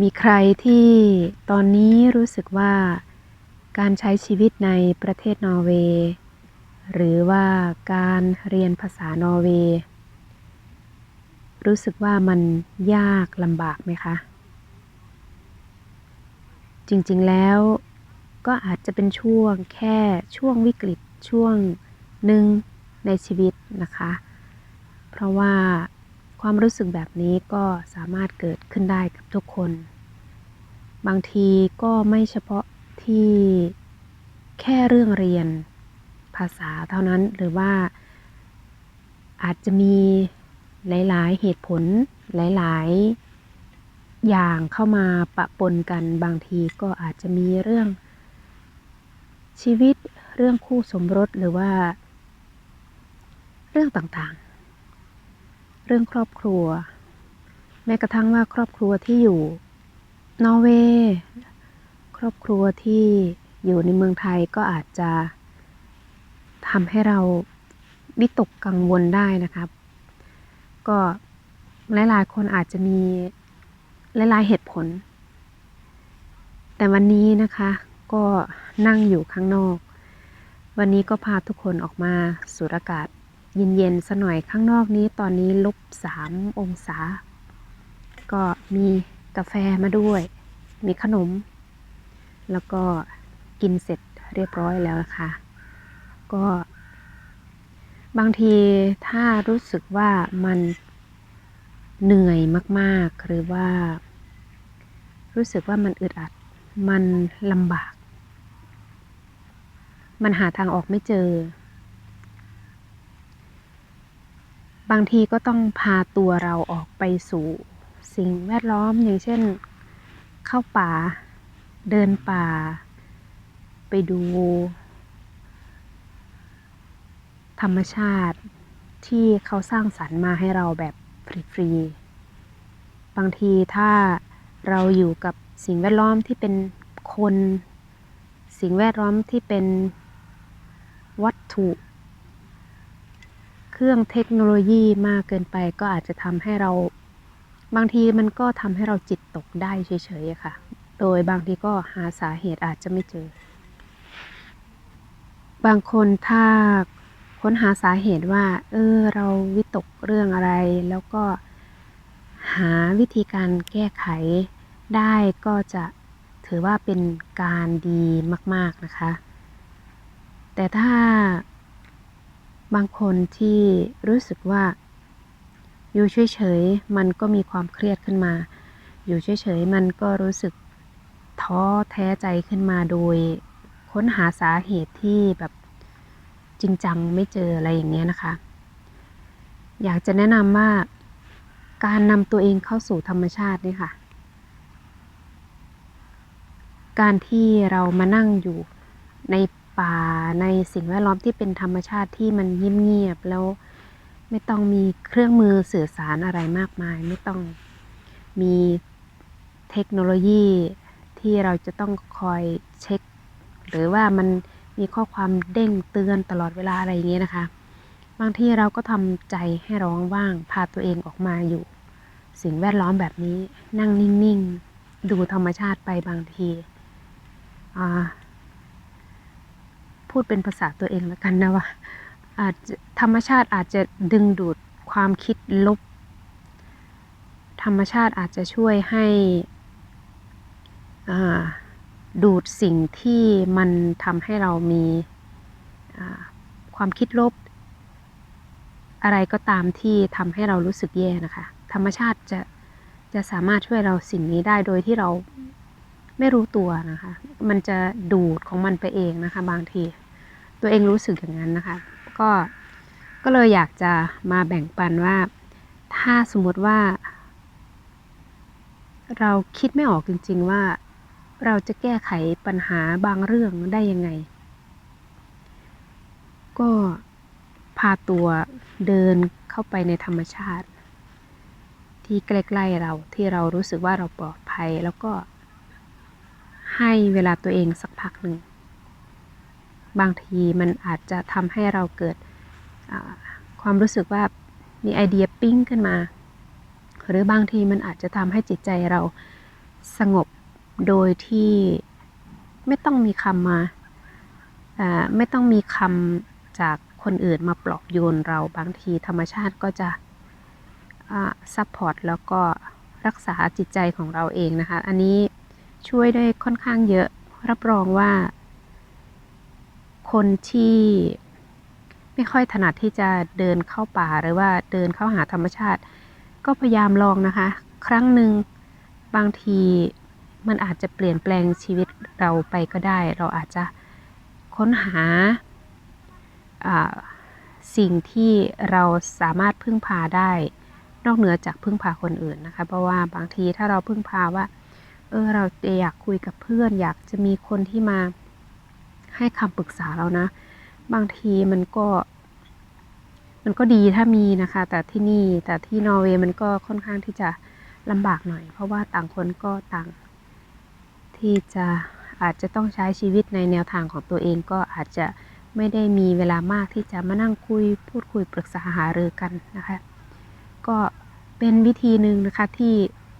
มีใครที่ตอนนี้รู้สึกว่าการใช้ชีวิตในประเทศนอร์เวย์หรือว่าการเรียนภาษานอร์เวย์รู้สึกว่ามันยากลำบากไหมคะ จริงๆแล้วก็อาจจะเป็นช่วงแค่ช่วงวิกฤตช่วงหนึ่งในชีวิตนะคะ เพราะว่า ความรู้สึกแบบนี้ก็สามารถเกิดขึ้นได้กับทุกคน บางทีก็ไม่เฉพาะที่แค่เรื่องเรียนภาษาเท่านั้นหรือว่าอาจจะมีหลาย ๆ เหตุผลหลาย ๆ อย่างเข้ามาปะปนกันบางทีก็อาจจะมีเรื่องชีวิตเรื่องคู่สมรสหรือว่า เรื่องต่าง ๆ เรื่องครอบครัว แม้กระทั่งว่าครอบครัวที่อยู่นอร์เวย์ครอบครัวที่อยู่ในเมืองไทยก็อาจจะทำให้เราวิตกกังวลได้นะครับ ก็หลายๆคนอาจจะมีหลายๆเหตุผล แต่วันนี้นะคะก็นั่งอยู่ข้างนอก วันนี้ก็พาทุกคนออกมาสูดอากาศ เย็นๆสหน่อยข้างนอกนี้ตอนนี้ลบสามองศา ก็มีกาแฟมาด้วย มีขนม แล้วก็กินเสร็จเรียบร้อยแล้วนะคะ ก็ บางทีถ้ารู้สึกว่ามันเหนื่อยมากๆ หรือว่า รู้สึกว่ามันอึดอัด มันลำบาก มันหาทางออกไม่เจอ บางทีก็ต้องพาตัวเราออกไปสู่สิ่งแวดล้อมอย่างเช่น เข้าป่า เดินป่า ไปดู ธรรมชาติที่เขาสร้างสรรค์มาให้เราแบบฟรีๆ บางทีถ้าเราอยู่กับสิ่งแวดล้อมที่เป็นคน สิ่งแวดล้อมที่เป็นวัตถุ เครื่องเทคโนโลยีมากเกินไปก็อาจจะทำให้เราบางทีมันก็ทำให้เราจิตตกได้เฉยๆค่ะ โดยบางทีก็หาสาเหตุอาจจะไม่เจอ บางคนถ้าค้นหาสาเหตุว่า เออ เราวิตกเรื่องอะไร แล้วก็หาวิธีการแก้ไขได้ก็จะถือว่าเป็นการดีมาก ๆนะคะ แต่ถ้า บางคนที่รู้สึกว่า อยู่เฉยๆมันก็มีความเครียดขึ้นมา อยู่เฉยๆมันก็รู้สึกท้อแท้ใจขึ้นมาโดยค้นหาสาเหตุที่แบบจริงจังไม่เจออะไรอย่างเงี้ยนะคะ อยากจะแนะนำว่าการนำตัวเองเข้าสู่ธรรมชาตินี่ค่ะ การที่เรามานั่งอยู่ใน ป่าในสิ่งแวดล้อมที่เป็นธรรมชาติที่มันเงียบๆแล้วไม่ต้องมีเครื่องมือสื่อสารอะไรมากมาย ไม่ต้องมีเทคโนโลยีที่เราจะต้องคอยเช็ค หรือว่ามันมีข้อความเด้งเตือนตลอดเวลาอะไรอย่างเงี้ยนะคะ บางทีเราก็ทำใจให้ร้องว่างพาตัวเองออกมาอยู่ สิ่งแวดล้อมแบบนี้นั่งนิ่งๆ ดูธรรมชาติไปบางทีอ่า พูดเป็นภาษาตัวเองแล้วกันนะว่าอาจจะธรรมชาติอาจจะดึงดูดความคิดลบ ธรรมชาติอาจจะช่วยให้ดูดสิ่งที่มันทำให้เรามีความคิดลบ อะไรก็ตามที่ทำให้เรารู้สึกแย่นะคะ ธรรมชาติจะจะสามารถช่วยเราสิ่งนี้ได้โดยที่เรา ไม่รู้ตัวนะคะ มันจะดูดของมันไปเองนะคะ บางที ตัวเองรู้สึกอย่างนั้นนะคะ ก็ก็เลยอยากจะมาแบ่งปันว่า ถ้าสมมติว่า เราคิดไม่ออกจริง ๆว่าเราจะแก้ไขปัญหาบางเรื่องได้ยังไง ก็พาตัวเดินเข้าไปในธรรมชาติ ที่ใกล้ๆเราที่เรารู้สึกว่าเราปลอดภัยแล้วก็ ให้เวลาตัวเองสักพักหนึ่ง บางทีมันอาจจะทำให้เราเกิดความรู้สึกว่ามีไอเดียปิ้งขึ้นมา หรือบางทีมันอาจจะทำให้จิตใจเราสงบโดยที่ไม่ต้องมีคำมาไม่ต้องมีคำจากคนอื่นมาปลอบโยนเราบางทีธรรมชาติก็จะซัพพอร์ตแล้วก็รักษาจิตใจของเราเองนะคะ อันนี้ ช่วยได้ค่อนข้างเยอะ รับรองว่า คนที่ไม่ค่อยถนัดที่จะเดินเข้าป่าหรือว่าเดินเข้าหาธรรมชาติ ก็พยายามลองนะคะ ครั้งหนึ่งบางทีมันอาจจะเปลี่ยนแปลงชีวิตเราไปก็ได้ เราอาจจะค้นหาสิ่งที่เราสามารถพึ่งพาได้ นอกเหนือจากพึ่งพาคนอื่นนะคะ เพราะว่าบางทีถ้าเราพึ่งพาว่า เออเราอยากคุยกับเพื่อน อยากจะมีคนที่มาให้คำปรึกษาเรานะ บางทีมันก็ มันก็ดีถ้ามีนะคะ แต่ที่นี่แต่ที่นอร์เวย์มันก็ค่อนข้างที่จะลำบากหน่อย เพราะว่าต่างคนก็ต่าง ที่จะอาจจะต้องใช้ชีวิตในแนวทางของตัวเองก็อาจจะไม่ได้มีเวลามากที่จะมานั่งคุย พูดคุยปรึกษาหารือกันนะคะ ก็เป็นวิธีหนึ่งนะคะที่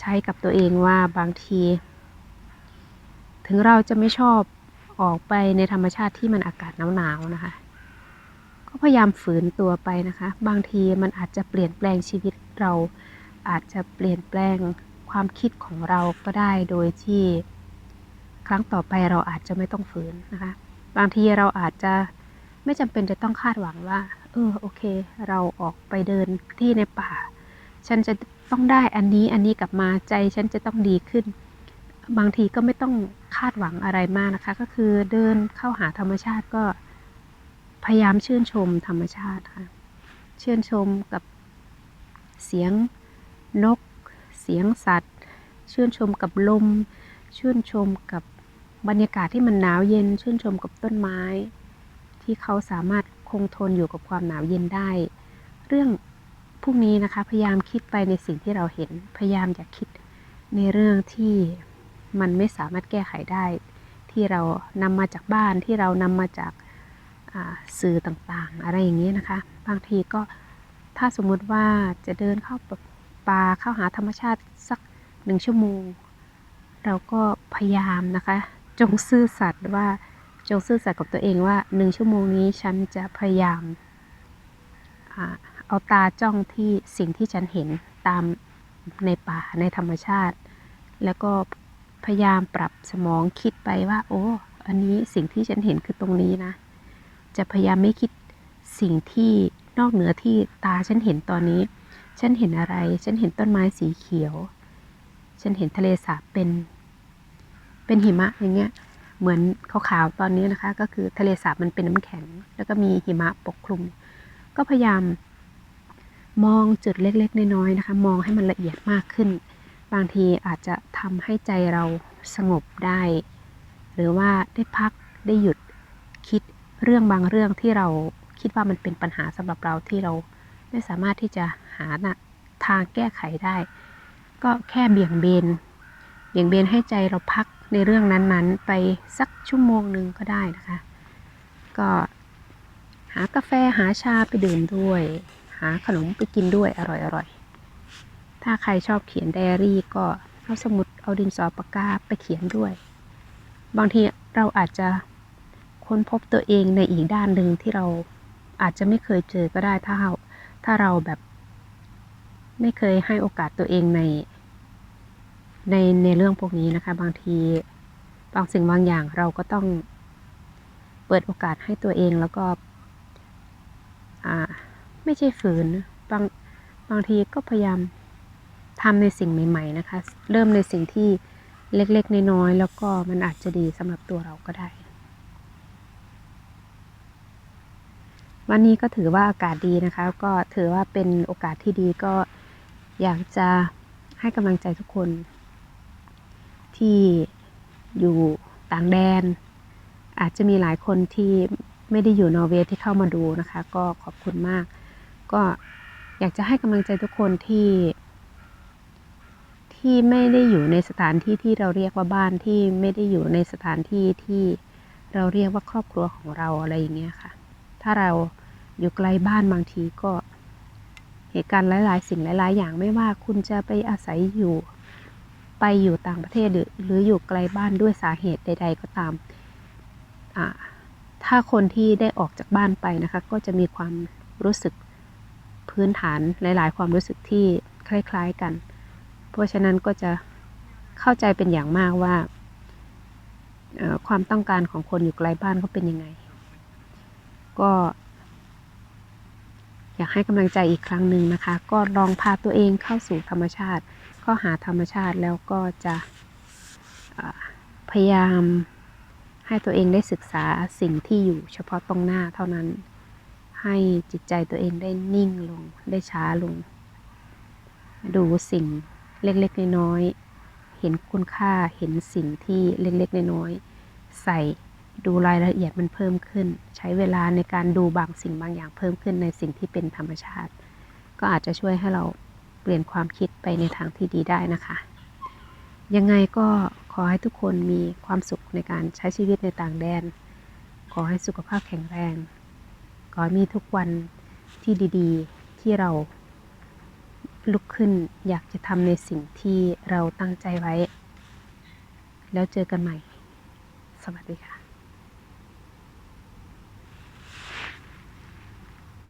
ใช้กับตัวเองว่าบางที ถึงเราจะไม่ชอบออกไปในธรรมชาติที่มันอากาศหนาวๆนะคะ ก็พยายามฝืนตัวไปนะคะ บางทีมันอาจจะเปลี่ยนแปลงชีวิตเราอาจจะเปลี่ยนแปลงความคิดของเราก็ได้โดยที่ครั้งต่อไปเราอาจจะไม่ต้องฝืนนะคะ บางทีเราอาจจะไม่จำเป็นจะต้องคาดหวังว่า เออโอเค เราออกไปเดินที่ในป่า ฉันจะ ต้องได้อันนี้อันนี้กลับมาใจฉันจะต้องดีขึ้น บางทีก็ไม่ต้องคาดหวังอะไรมากนะคะ ก็คือเดินเข้าหาธรรมชาติก็พยายามชื่นชมธรรมชาติค่ะชื่นชมกับเสียงนก เสียงสัตว์ ชื่นชมกับลม ชื่นชมกับบรรยากาศที่มันหนาวเย็น ชื่นชมกับต้นไม้ ที่เขาสามารถคงทนอยู่กับความหนาวเย็นได้ เรื่อง พวกนี้นะคะ พยายามคิดไปในสิ่งที่เราเห็น พยายามอย่าคิดในเรื่องที่มันไม่สามารถแก้ไขได้ ที่เรานำมาจากบ้านที่เรานำมาจากสื่อต่างๆ อะไรอย่างนี้นะคะ บางทีก็ถ้าสมมุติว่าจะเดินเข้าป่าเข้าหาธรรมชาติสักหนึ่งชั่วโมง เราก็พยายามนะคะ จงซื่อสัตย์ว่าจงซื่อสัตย์กับตัวเองว่าหนึ่งชั่วโมงนี้ฉันจะพยายาม เอาตาจ้องที่สิ่งที่ฉันเห็นตามในป่าในธรรมชาติ แล้วก็พยายามปรับสมองคิดไปว่า โอ้ อันนี้สิ่งที่ฉันเห็นคือตรงนี้นะ จะพยายามไม่คิดสิ่งที่นอกเหนือที่ตาฉันเห็นตอนนี้ ฉันเห็นอะไร ฉันเห็นต้นไม้สีเขียว ฉันเห็นทะเลสาบเป็น เป็นหิมะอย่างเงี้ย เหมือนขาวๆตอนนี้นะคะ ก็คือทะเลสาบมันเป็นน้ำแข็ง แล้วก็มีหิมะปกคลุม ก็พยายาม มองจุดเล็กๆ น้อยๆนะคะ มองให้มันละเอียดมากขึ้น บางทีอาจจะทำให้ใจเราสงบได้ หรือว่าได้พักได้หยุดคิดเรื่องบางเรื่องที่เราคิดว่ามันเป็นปัญหาสำหรับเราที่เราไม่สามารถที่จะหาทางแก้ไขได้ ก็แค่เบี่ยงเบนเบี่ยงเบนให้ใจเราพักในเรื่องนั้นๆ ไปสักชั่วโมงหนึ่งก็ได้นะคะ ก็หากาแฟหาชาไปดื่มด้วย หาขนมไปกินด้วยอร่อยๆถ้าใครชอบเขียนไดอารี่ก็เอาสมุดเอาดินสอปากกาไปเขียนด้วย บางทีเราอาจจะค้นพบตัวเองในอีกด้านหนึ่งที่เราอาจจะไม่เคยเจอก็ได้ถ้าเราถ้าเราแบบ ไม่เคยให้โอกาสตัวเองในในในเรื่องพวกนี้นะคะ บางทีบางสิ่งบางอย่างเราก็ต้องเปิดโอกาสให้ตัวเองแล้วก็ อ่า ไม่ใช่ฝืนบางบางทีก็พยายามทำในสิ่งใหม่ ๆนะคะ เริ่มในสิ่งที่เล็กๆน้อยๆแล้วก็มันอาจจะดีสำหรับตัวเราก็ได้ วันนี้ก็ถือว่าอากาศดีนะคะ ก็ถือว่าเป็นโอกาสที่ดีก็อยากจะให้กำลังใจทุกคน ที่อยู่ต่างแดน อาจจะมีหลายคนที่ไม่ได้อยู่นอร์เวย์ที่เข้ามาดูนะคะ ก็ขอบคุณมาก ก็อยากจะให้กำลังใจทุกคนที่ ที่ไม่ได้อยู่ในสถานที่ที่เราเรียกว่าบ้านที่ไม่ได้อยู่ในสถานที่ที่เราเรียกว่าครอบครัวของเราอะไรอย่างเงี้ยค่ะ ถ้าเราอยู่ไกลบ้านบางทีก็เหตุการณ์หลาย ๆ สิ่งหลาย ๆ อย่างไม่ว่าคุณจะไปอาศัยอยู่ไปอยู่ต่างประเทศหรือหรืออยู่ไกลบ้านด้วยสาเหตุใด ๆ ก็ตามอ่าถ้าคนที่ได้ออกจากบ้านไปนะคะ ก็จะมีความรู้สึก พื้นฐานหลาย ๆ ความรู้สึกที่คล้าย ๆกัน เพราะฉะนั้นก็จะเข้าใจเป็นอย่างมากว่าความต้องการของคนอยู่ไกลบ้านเขาเป็นยังไง ก็ อยากให้กำลังใจอีกครั้งหนึ่งนะคะ ก็ลองพาตัวเองเข้าสู่ธรรมชาติเข้าหาธรรมชาติแล้วก็จะพยายามให้ตัวเองได้ศึกษาสิ่งที่อยู่เฉพาะตรงหน้าเท่านั้น ให้จิตใจตัวเองได้นิ่งลง ได้ช้าลง ดูสิ่งเล็กๆ น้อยๆ เห็นคุณค่า เห็นสิ่งที่เล็กๆ น้อยๆ ใส่ดูรายละเอียดมันเพิ่มขึ้น ใช้เวลาในการดูบางสิ่งบางอย่างเพิ่มขึ้นในสิ่งที่เป็นธรรมชาติ ก็อาจจะช่วยให้เราเปลี่ยนความคิดไปในทางที่ดีได้นะคะ ยังไงก็ขอให้ทุกคนมีความสุขในการใช้ชีวิตในต่างแดน ขอให้สุขภาพแข็งแรง ขอมีทุกวันที่ดี ๆ ที่เราลุกขึ้นอยากจะทำในสิ่งที่เราตั้งใจไว้ แล้วเจอกันใหม่ สวัสดีค่ะ